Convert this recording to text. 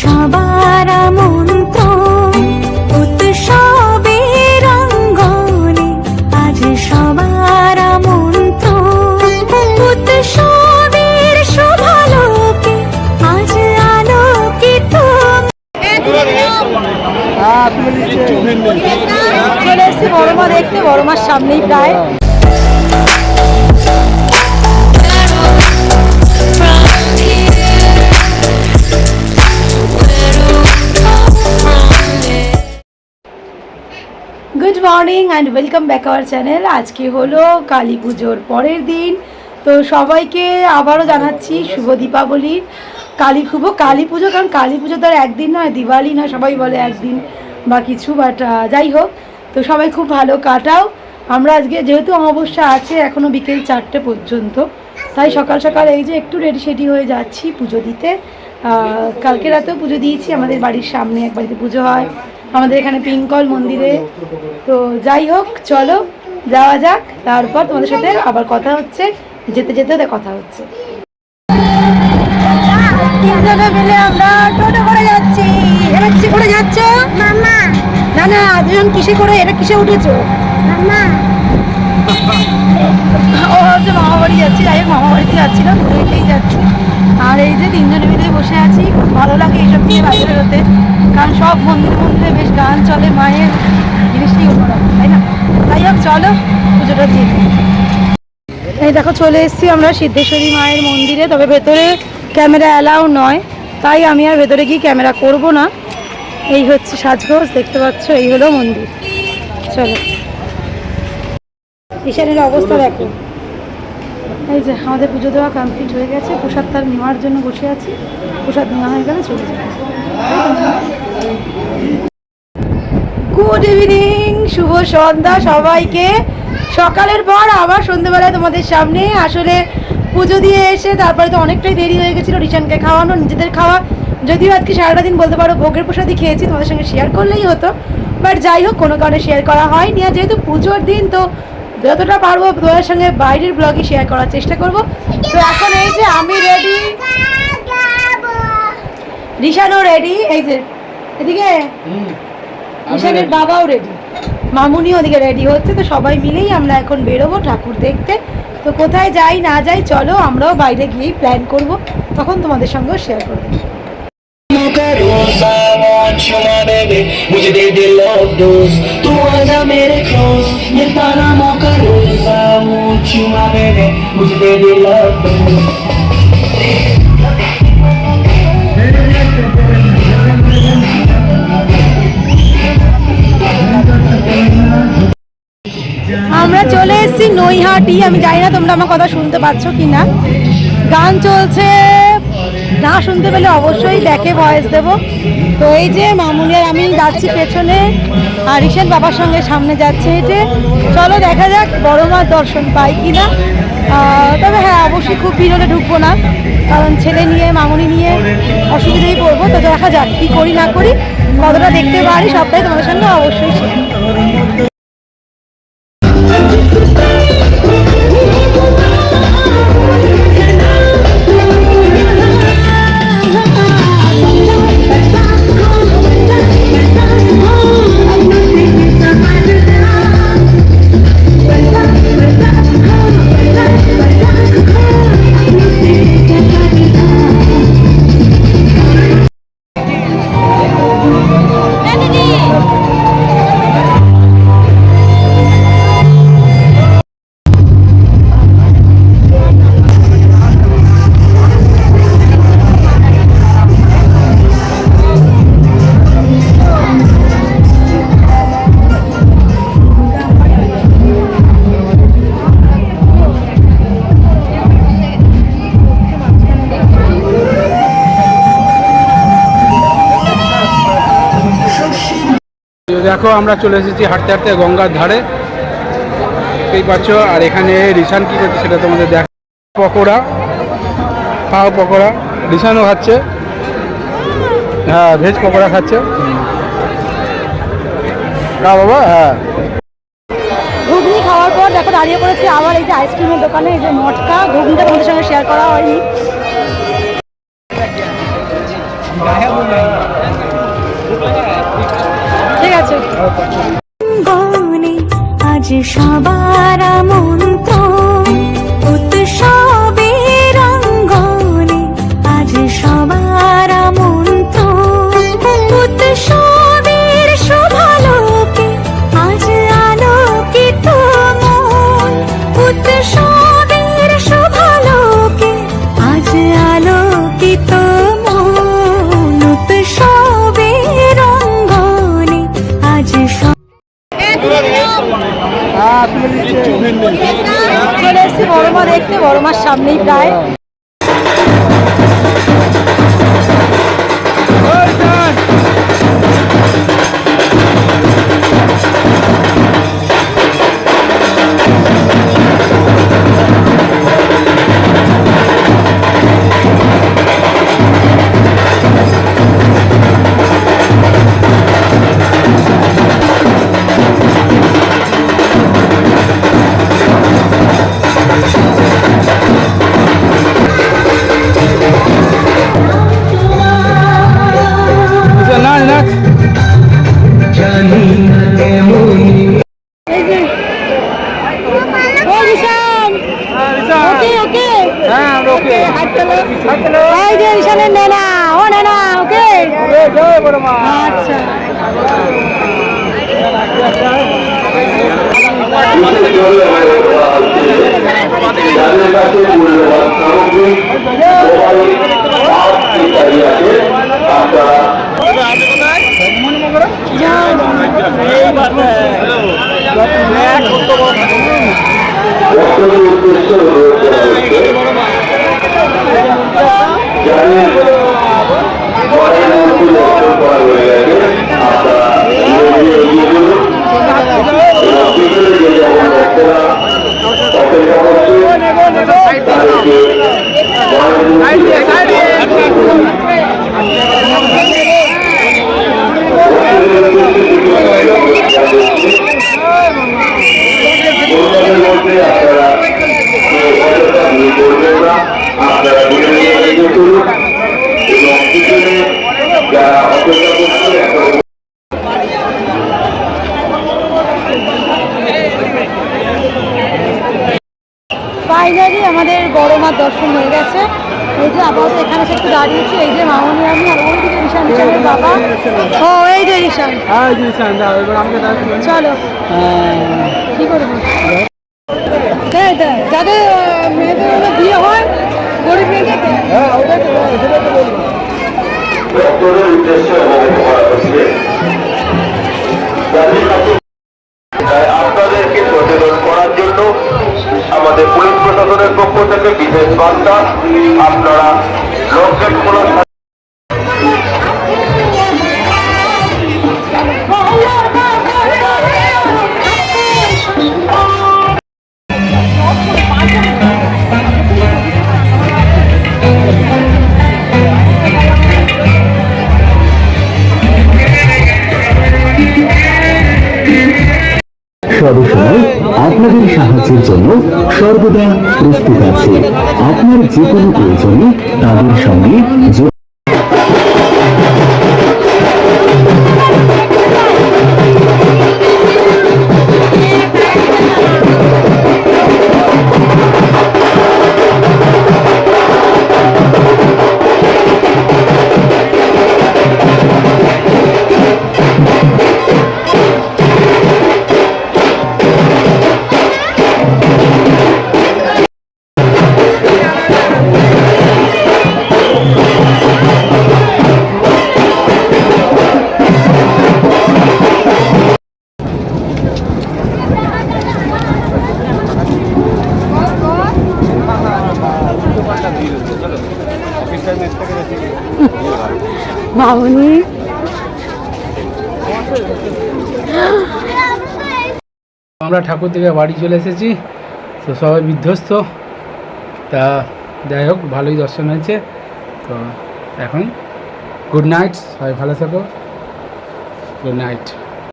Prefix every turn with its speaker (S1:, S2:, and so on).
S1: সবার মন্ত্র উৎসবের অঙ্গনে আজ সবার মন্ত্র উৎসবের শোভালোকে আজ আলোকিত।
S2: চলে এসেছি বড় মা দেখতে বড় মার সামনেই প্রায়। Good morning and welcome back our channel আজকে হলো কালী পুজোর পরের দিন। তো সবাইকে আবারও জানাচ্ছি শুভ দীপাবলির। কালী শুভ কালী পুজো, কারণ কালী পুজো তো আর একদিন নয়, দিওয়ালি নয়, সবাই বলে একদিন বা কিছু বাট যাই হোক, তো সবাই খুব ভালো কাটাও। আমরা আজকে যেহেতু অমাবস্যা আছে এখনও বিকেল চারটে পর্যন্ত, তাই সকাল সকাল এই যে একটু রেডি সেডি হয়ে যাচ্ছি পুজো দিতে। কালকে রাতেও পুজো দিয়েছি, আমাদের বাড়ির সামনে এক বাড়িতে পুজো হয়। আমাদের এখানে পিঙ্কল মন্দিরে। তো যাই হোক চলো যাওয়া যাক। তারপর তোমাদের সাথে আবার কথা হচ্ছে। যেতে যেতে ওদের কথা হচ্ছে। তিনজনে মিলে আমরা টোটো করে যাচ্ছি। এরা কিসে করে যাচ্ছ? মামা। না না দুজন কিসে করে এটা কিসে উঠেছো? মামা। ও হচ্ছে মামা বাড়ি যাচ্ছি। যাই হোক মামা বাড়িতে যাচ্ছিলাম দুইটাই যাচ্ছি। আর এই যে তিনজনে মিলে বসে আছি খুব ভালো লাগে এইসব নিয়ে কারণ সব মন্দির মন্দিরে বেশ গান চলে, মায়ের জিনিসটাই অন্যরকম তাই না? তাই হোক, চলো, পুজোটা দিয়ে এই দেখো, চলে এসেছি আমরা সিদ্ধেশ্বরী মায়ের মন্দিরে, তবে ভেতরে ক্যামেরা অ্যালাউ নয়, তাই আমি আর ভেতরে গিয়ে ক্যামেরা করব না। এই হচ্ছে সাজগোজ, দেখতে পাচ্ছ, এই হলো মন্দির। চলো। ঈশানের অবস্থা দেখো। এই যে, আমাদের পুজো দেওয়া কমপ্লিট হয়ে গেছে, প্রসাদ তার নেওয়ার জন্য বসে আছি। প্রসাদ নেওয়া হয়ে গেলে চলে যাবে। গুড ইভিনিং শুভ সন্ধ্যা সবাইকে। সকালের পর আবার সন্ধ্যেবেলায় তোমাদের সামনে। আসলে পুজো দিয়ে এসে তারপরে তো অনেকটাই দেরি হয়ে গেছিল রিশানকে খাওয়ানো নিজেদের খাওয়া। যদিও আজকে সারাটা দিন বলতে পারো ভোগের প্রসাদই খেয়েছি তোমাদের সঙ্গে শেয়ার করলেই হতো। বাট যাই হোক কোনো কারণে শেয়ার করা হয়নি। আর যেহেতু পুজোর দিন তো যতটা পারব তোমাদের সঙ্গে বাইরের ব্লগই শেয়ার করার চেষ্টা করব। তো এখন এই যে আমি রেডি রিশানও রেডি এই যে এদিকে ঈশানের বাবাও রেডি মামুনি ওদিকে রেডি হচ্ছে তো সবাই মিলেই আমরা এখন বেরোবো ঠাকুর দেখতে তো কোথায় যাই না যাই চলো আমরাও বাইরে গিয়েই প্ল্যান করব তখন তোমাদের সঙ্গেও শেয়ার করবো
S3: Macaroons, I want you, my baby. मुझे दे दे love dose. तू आजा मेरे close. ये तारा macaroons, I want you, my baby. मुझे दे दे love dose.
S2: নৈহাটি, আমি জানি না তোমরা আমার কথা শুনতে পাচ্ছ কি না গান চলছে। না শুনতে পেলে অবশ্যই দেখে ভয়েস দেব। তো এই যে মামুনি আর আমি যাচ্ছি পেছনে, আর ঈশান বাবার সঙ্গে সামনে যাচ্ছে হেঁটে। চলো দেখা যাক বড় মার দর্শন পাই কি না তবে হ্যাঁ অবশ্যই খুব ভিড় ঢুকবো না, কারণ ছেলে নিয়ে, মামুনি নিয়ে অসুবিধেই পড়ব। তো দেখা যাক কী করি না করি, কতটা দেখতে পারি সবটাই তোমাদের সঙ্গে অবশ্যই
S4: দেখো, আমরা চলে এসেছি হাঁটতে হাঁটতে গঙ্গার ধারে। দেখতেই পাচ্ছ, আর এখানে রিসান কি করছে সেটা তোমাদের দেখ পকোড়া, পাও পকোড়া। রিসানও খাচ্ছে। হ্যাঁ ভেজ পকোড়া খাচ্ছে। খাও বাবা হ্যাঁ।
S2: ঘুগনি খাওয়ার পর দেখো দাঁড়িয়ে পড়েছি আবার এই যে আইসক্রিমের দোকানে, এই যে মটকা। ঘুগনিটা তোমাদের সঙ্গে শেয়ার করা হয়নি।
S1: আজ সবার মন্ত্র
S2: চলে বড় মা দেখতে বড় মার সামনেই প্রায়। এই যে রিশানের নেনা ও নেনা ওকে আচ্ছা
S5: যাদের আপনারা আপনারা ধীরে ধীরে এগিয়ে চলুন এবং পিছনে যারা অপেক্ষা করছে একটা
S2: ফাইনালি আমাদের বড় মার দর্শন হয়ে গেছে। এই যে আপাতত এখানে একটু দাঁড়িয়েছি এই যে মামনি আমি আর ওই দিকে রিশান রিশানের বাবা। ও এই যে রিশান
S4: হ্যাঁ।
S2: চলো। কি করব? হ্যাঁ যাদের মেয়েদের বিয়ে হয় গরিব মেয়েদের
S5: উদ্দেশ্যে প্রশাসনের পক্ষ থেকে বিশেষ বার্তা আপনারা লকডাউন
S6: সবসময় আপনাদের সাহায্যের জন্য সর্বদা প্রস্তুত আছে। আপনার যে কোনো প্রয়োজনে তাদের সঙ্গে
S2: মামনি।
S4: আমরা ঠাকুর থেকে বাড়ি চলে এসেছি, তো সবাই বিধ্বস্ত। তা যাই হোক, ভালোই দর্শন হয়েছে। তো এখন গুড নাইট সবাই ভালো থাকো। Good night